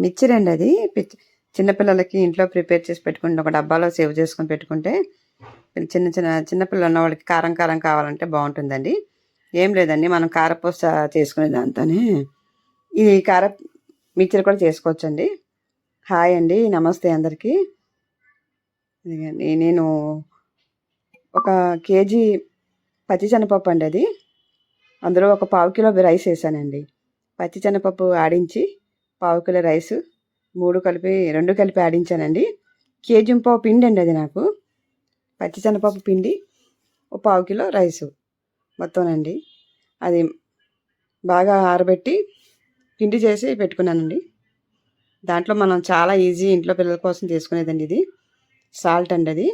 Mixture అండి అది pitch- చిన్నపిల్లలకి ఇంట్లో ప్రిపేర్ చేసి పెట్టుకుంటే ఒక డబ్బాలో సేవ్ చేసుకొని పెట్టుకుంటే చిన్న చిన్న చిన్నపిల్లలు ఉన్న వాళ్ళకి కారం కారం కావాలంటే బాగుంటుందండి. ఏం లేదండి మనం కారపూస చేసుకునే దాంతోనే. ఇది కార మిక్చర్ కూడా చేసుకోవచ్చండి. హాయ్ అండి నమస్తే అందరికీ. నేను ఒక కేజీ పచ్చిశనగపప్పు అండి అది. అందులో ఒక పావు కిలో రైస్ వేసానండి. పచ్చిశనగపప్పు ఆడించి పావు కిలో రైస్ మూడు కలిపి రెండు కలిపి ఆడించానండి కేజీ పావు పిండి అండి అది నాకు. పచ్చిశనగపప్పు పిండి ఒక పావు కిలో రైసు మొత్తంనండి అది బాగా ఆరబెట్టి పిండి చేసి పెట్టుకున్నానండి. దాంట్లో మనం చాలా ఈజీ ఇంట్లో పిల్లల కోసం తీసుకునేదండి ఇది. సాల్ట్ అండి అది.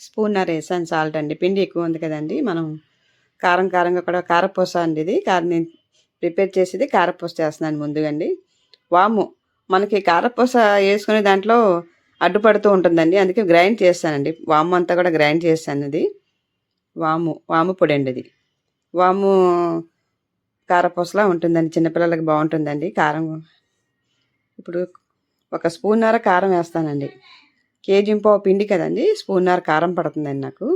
స్పూన్నర వేసాను సాల్ట్ అండి. పిండి ఎక్కువ ఉంది కదండి. మనం కారం కారంగా కూడా కారపూస అండి ఇది. కారం నేను ప్రిపేర్ చేసేది కారపూస చేస్తున్నాను ముందుగండి. వాము మనకి కారపూస వేసుకునే దాంట్లో అడ్డుపడుతూ ఉంటుందండి. అందుకే గ్రైండ్ చేస్తానండి. వాము అంతా కూడా గ్రైండ్ చేస్తాను అది వాము వాము పొడి అండి అది వాము కారపూసలా ఉంటుందండి. చిన్నపిల్లలకి బాగుంటుందండి. కారం ఇప్పుడు ఒక స్పూన్నర కారం వేస్తానండి. కేజీ పావు పిండి కదండి. స్పూన్నర కారం పడుతుందండి నాకు.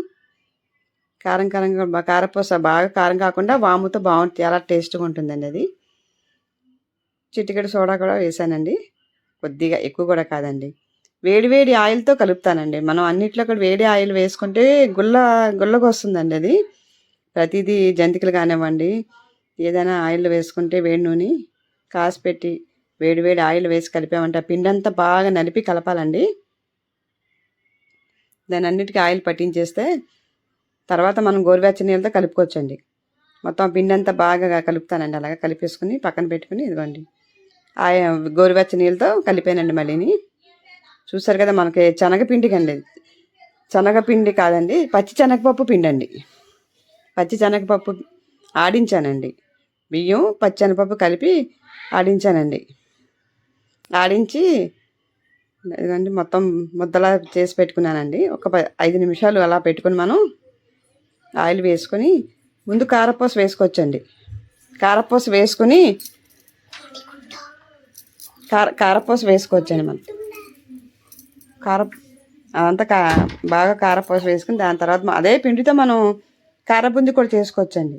కారం కారంగా కారపూస బాగా కారం కాకుండా వాముతో బాగుంటుంది చాలా టేస్ట్గా ఉంటుందండి అది. చిటికెడు సోడా కూడా వేసానండి. కొద్దిగా ఎక్కువ కూడా కాదండి. వేడివేడి ఆయిల్తో కలుపుతానండి. మనం అన్నిట్లో కూడా వేడి ఆయిల్ వేసుకుంటే గుల్ల గుల్లగా వస్తుందండి అది. ప్రతిదీ జంతికలు కానివ్వండి ఏదైనా ఆయిల్ వేసుకుంటే వేడి నూనె కాసి పెట్టి వేడివేడి ఆయిల్ వేసి కలిపామంటే ఆ బాగా నలిపి కలపాలండి. దాని అన్నిటికీ ఆయిల్ పట్టించేస్తే తర్వాత మనం గోరువెచ్చని నీళ్ళతో కలుపుకోవచ్చండి. మొత్తం పిండి అంతా బాగా కలుపుతానండి. అలాగా కలిపేసుకుని పక్కన పెట్టుకుని ఇదిగోండి. ఆ గోరువెచ్చ నీళ్ళతో కలిపానండి మళ్ళీని. చూసారు కదా మనకి శనగపిండి అండి శనగపిండి కాదండి పచ్చి శనగపప్పు పిండి అండి పచ్చి శనగపప్పు ఆడించానండి. బియ్యం పచ్చి శనగపప్పు కలిపి ఆడించానండి. ఆడించి ఇదిగోండి మొత్తం ముద్దలా చేసి పెట్టుకున్నానండి. ఒక ఐదు నిమిషాలు అలా పెట్టుకుని మనం ఆయిల్ వేసుకొని ముందు కారపూస వేసుకోవచ్చండి. కారపూస వేసుకొని కార కారపూస వేసుకోవచ్చండి మనం. కార అదంతా కా బాగా కారపూస వేసుకుని దాని తర్వాత అదే పిండితో మనం కారబుంది కూడా చేసుకోవచ్చండి.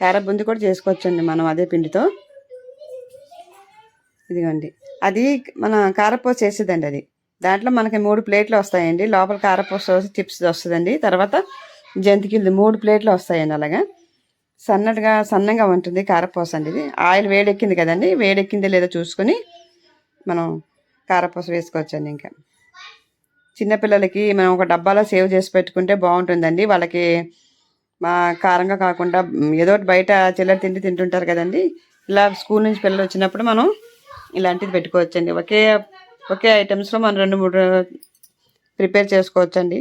కారబుంది కూడా చేసుకోవచ్చండి మనం అదే పిండితో. ఇదిగోండి. అది మన కారపూస వేసేదండి అది. దాంట్లో మనకి మూడు ప్లేట్లు వస్తాయండి. లోపల కారపూస చిప్స్ వస్తుందండి. తర్వాత జంతికలు మూడు ప్లేట్లు వస్తాయండి అలాగా. సన్నటిగా సన్నగా ఉంటుంది కారపూస అండి ఇది. ఆయిల్ వేడెక్కింది కదండి వేడెక్కింది లేదో చూసుకొని మనం కారపూస వేసుకోవచ్చండి ఇంకా. చిన్నపిల్లలకి మనం ఒక డబ్బాలో సేవ్ చేసి పెట్టుకుంటే బాగుంటుందండి. వాళ్ళకి మా కారంగా కాకుండా ఏదో ఒకటి బయట చిల్లర తిండి తింటుంటారు కదండి. ఇలా స్కూల్ నుంచి పిల్లలు వచ్చినప్పుడు మనం ఇలాంటిది పెట్టుకోవచ్చండి. ఒకే ఒకే ఐటమ్స్లో మనం రెండు మూడు ప్రిపేర్ చేసుకోవచ్చండి.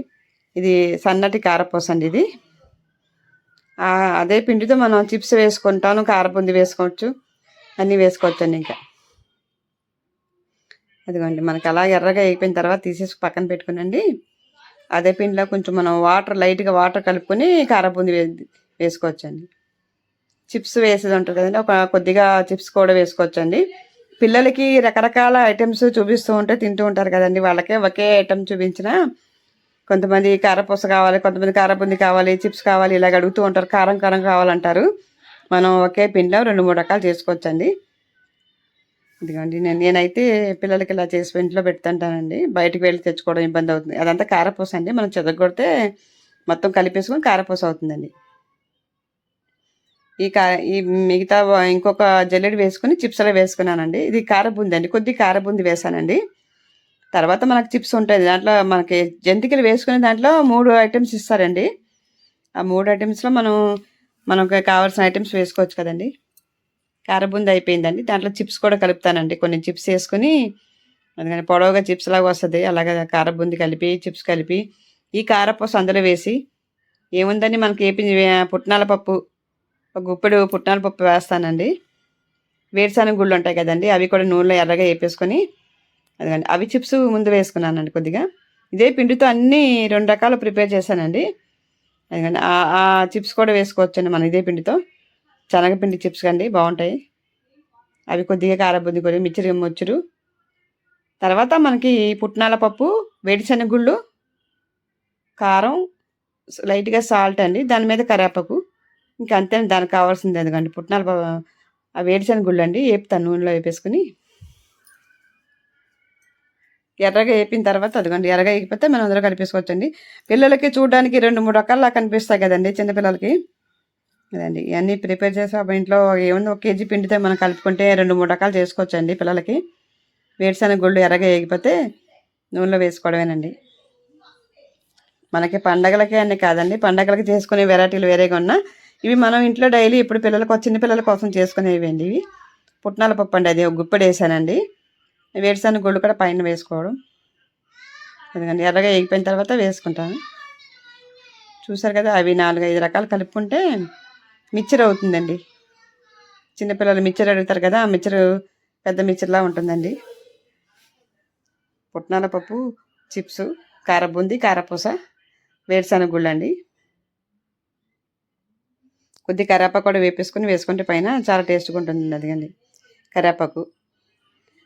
ఇది సన్నటి కారపూస అండి ఇది. అదే పిండితో మనం చిప్స్ వేసుకుంటాను కారపుంది వేసుకోవచ్చు అన్నీ వేసుకోవచ్చండి ఇంకా. అదిగోండి మనకి అలా ఎర్రగా అయిపోయిన తర్వాత తీసేసి పక్కన పెట్టుకునండి. అదే పిండిలో కొంచెం మనం వాటర్ లైట్గా వాటర్ కలుపుకొని కారపుంది వే వేసుకోవచ్చండి. చిప్స్ వేసేది ఉంటుంది కదండి ఒక కొద్దిగా చిప్స్ కూడా వేసుకోవచ్చండి. పిల్లలకి రకరకాల ఐటమ్స్ చూపిస్తూ ఉంటే తింటూ ఉంటారు కదండి వాళ్ళకే ఒకే ఐటమ్ చూపించినా కొంతమంది కారపూస కావాలి కొంతమంది కారబుంది కావాలి చిప్స్ కావాలి ఇలాగ అడుగుతూ ఉంటారు. కారం కారం కావాలంటారు. మనం ఒకే పిండిలో రెండు మూడు రకాలు చేసుకోవచ్చండి. ఇదిగోండి నేను నేనైతే పిల్లలకి ఇలా చేసి ఇంట్లో పెడుతుంటానండి. బయటకు వెళ్ళి తెచ్చుకోవడం ఇబ్బంది అవుతుంది. అదంతా కారపూస అండి. మనం చెదగొడితే మొత్తం కలిపేసుకొని కారపూస అవుతుందండి. ఈ కా ఈ మిగతా ఇంకొక జల్లెడి వేసుకుని చిప్స్లో వేసుకున్నానండి. ఇది కారబుంది అండి కొద్ది కారబుంది వేసానండి. తర్వాత మనకు చిప్స్ ఉంటాయి. దాంట్లో మనకి జంతికలు వేసుకునే దాంట్లో మూడు ఐటమ్స్ ఇస్తారండి. ఆ మూడు ఐటమ్స్లో మనం మనకు కావాల్సిన ఐటమ్స్ వేసుకోవచ్చు కదండి. కారబుంది అయిపోయిందండి. దాంట్లో చిప్స్ కూడా కలుపుతానండి. కొన్ని చిప్స్ వేసుకొని అందుకని పొడవుగా చిప్స్ లాగా వస్తుంది. అలాగే కారబుంది కలిపి చిప్స్ కలిపి ఈ కారపూస అందులో వేసి ఏముందని మనకి ఏపీ పుట్నాల పప్పు ఒక గుప్పెడు పుట్నాల పప్పు వేస్తానండి. వేరుశనగ గుళ్ళు ఉంటాయి కదండి. అవి కూడా నూనెలో ఎర్రగా వేపేసుకొని అదిగండి అవి చిప్స్ ముందు వేసుకున్నానండి కొద్దిగా. ఇదే పిండితో అన్నీ రెండు రకాలు ప్రిపేర్ చేశానండి. అదిగండి ఆ- చిప్స్ కూడా వేసుకోవచ్చండి మనం ఇదే పిండితో. శనగపిండి చిప్స్ కండి బాగుంటాయి. అవి కొద్దిగా కారబుద్ది కొద్దిగా మిచ్చరి మొచ్చురు. తర్వాత మనకి పుట్నాల పప్పు వేడిశనగుళ్ళు కారం లైట్గా సాల్ట్ అండి. దాని మీద కరేపాకు. ఇంకా అంతే దానికి కావాల్సింది ఎందుకండి పుట్నాల ఆ వేడిశనగుళ్ళు అండి వేపుతాను నూనెలో వేపేసుకుని ఎర్రగా వేపిన తర్వాత అదిగోండి ఎర్రగా వేగిపోతే మనం అందులో కలిపేసుకోవచ్చండి. పిల్లలకి చూడడానికి రెండు మూడు రకాల కనిపిస్తాయి కదండి చిన్నపిల్లలకి. అదండి ఇవన్నీ ప్రిపేర్ చేసి ఇంట్లో ఏముంది ఒక కేజీ పిండితే మనం కలుపుకుంటే రెండు మూడు రకాలు చేసుకోవచ్చండి పిల్లలకి. వేరుశనగ గుళ్ళు ఎర్రగా వేగిపోతే నూనెలో వేసుకోవడమేనండి. మనకి పండగలకే అన్ని కాదండి పండగలకి చేసుకునే వెరైటీలు వేరేగా ఉన్నా ఇవి మనం ఇంట్లో డైలీ ఇప్పుడు పిల్లలకు చిన్న పిల్లల కోసం చేసుకునేవి అండి ఇవి. పుట్నాల పప్పు అండి అది ఒక గుప్పెడు వేసానండి. వేరుశనగ గుళ్ళు కూడా పైన వేసుకోవడం. ఎందుకంటే ఎర్రగా ఎగిపోయిన తర్వాత వేసుకుంటాను. చూసారు కదా అవి నాలుగు ఐదు రకాలు కలుపుకుంటే మిక్చర్ అవుతుందండి. చిన్నపిల్లలు మిక్చర్ అడుగుతారు కదా ఆ మిక్చర్ పెద్ద మిక్చర్లా ఉంటుందండి. పుట్నాల పప్పు చిప్స్ కారబూంది కారపూస వేరుశనగ గుళ్ళు అండి కొద్ది కరివేపాకు కూడా వేపేసుకుని వేసుకుంటే పైన చాలా టేస్ట్గా ఉంటుంది అదిగండి. కరేపాకు.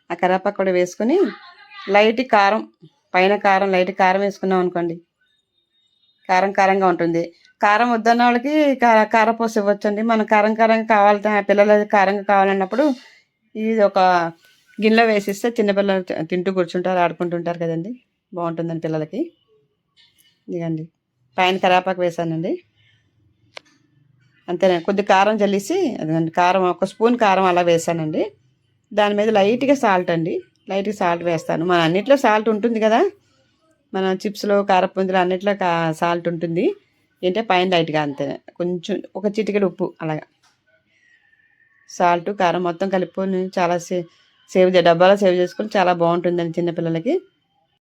ఆ కరివేపాకు కూడా వేసుకుని లైట్ కారం పైన కారం లైట్ కారం వేసుకున్నాం అనుకోండి. కారం కారంగా ఉంటుంది. కారం వద్దన్న వాళ్ళకి కారపూస ఇవ్వచ్చండి. మన కారం కారంగా కావాలి పిల్లలు కారంగా కావాలన్నప్పుడు ఇది ఒక గిన్నెలో వేసిస్తే చిన్నపిల్లలు తింటూ కూర్చుంటారు ఆడుకుంటుంటారు కదండి. బాగుంటుందండి పిల్లలకి. ఇదిగండి. పైన కరివేపాకు వేసానండి. అంతేనండి కొద్ది కారం చల్లేసి అదండి కారం ఒక స్పూన్ కారం అలా వేసానండి. దాని మీద లైట్గా సాల్ట్ అండి. లైట్గా సాల్ట్ వేస్తాను. మన అన్నిట్లో సాల్ట్ ఉంటుంది కదా? మన చిప్స్లో కారపుంజలు అన్నిట్లో కా సాల్ట్ ఉంటుంది. ఏంటంటే పైన లైట్గా అంతే. కొంచెం ఒక చిటికెడు ఉప్పు అలాగా. సాల్ట్ కారం మొత్తం కలుపుకొని చాలా సే సేవ్ చే డబ్బాలో సేవ్ చేసుకొని చాలా బాగుంటుందండి చిన్నపిల్లలకి.